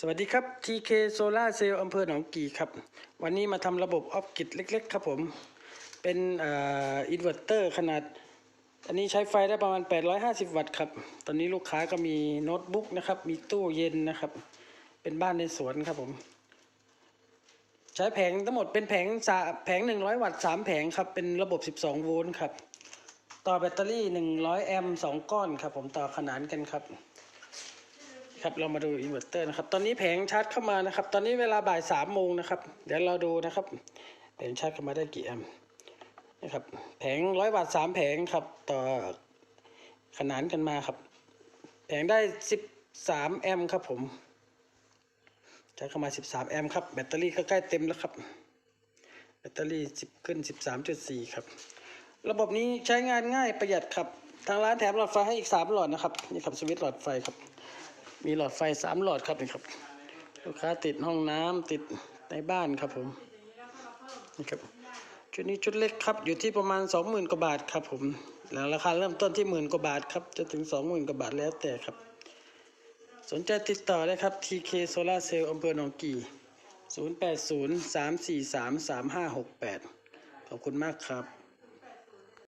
สวัสดีครับ TK Solar Cell อำเภอหนองกี่ครับ วันนี้มาทำระบบออฟกิดเล็ก ๆ ครับผม เป็นอินเวอร์เตอร์ขนาด อันนี้ใช้ไฟได้ประมาณ 850 วัตต์ครับ ตอนนี้ลูกค้าก็มีโน้ตบุ๊กนะครับ มีตู้เย็นนะครับ เป็นบ้านในสวนครับผม ใช้แผงทั้งหมดเป็นแผงสาแผง 100 วัตต์ 3 แผงครับ เป็นระบบ 12 โวลต์ครับ ต่อแบตเตอรี่ 100 แอมป์ 2 ก้อนครับผม ต่อขนานกันครับ ครับ เรามาดูอินเวอร์เตอร์นะครับ ตอนนี้แผงชาร์จเข้ามานะครับ ตอนนี้เวลาบ่ายสามโมงนะครับ เดี๋ยวเราดูนะครับ แผงชาร์จเข้ามาได้กี่แอมป์นะครับ แผงร้อยวัตต์สามแผงครับ ต่อขนานกันมาครับ แผงได้สิบสามแอมป์ครับผมชาร์จเข้ามาสิบสามแอมป์ครับ แบตเตอรี่ก็ใกล้เต็มแล้วครับ แบตเตอรี่สิบขึ้นสิบสามจุดสี่ครับ ระบบนี้ใช้งานง่ายประหยัดครับ ทางร้านแถมหลอดไฟให้อีกสามหลอดนะครับ นี่ครับสวิตช์หลอดไฟครับ มีหลอดไฟสามหลอดครับนี่ครับ ลูกค้าติดห้องน้ำติดในบ้านครับผมนี่ครับชุดนี้ชุดเล็กครับอยู่ที่ประมาณสองหมื่นกว่าบาทครับผมแล้วราคาเริ่มต้นที่หมื่นกว่าบาทครับจะถึงสองหมื่นกว่าบาทแล้วแต่ครับ สนใจติดต่อได้ครับ TK Solar Cell อำเภอหนองกี่ 080 343 3568 ขอบคุณมากครับ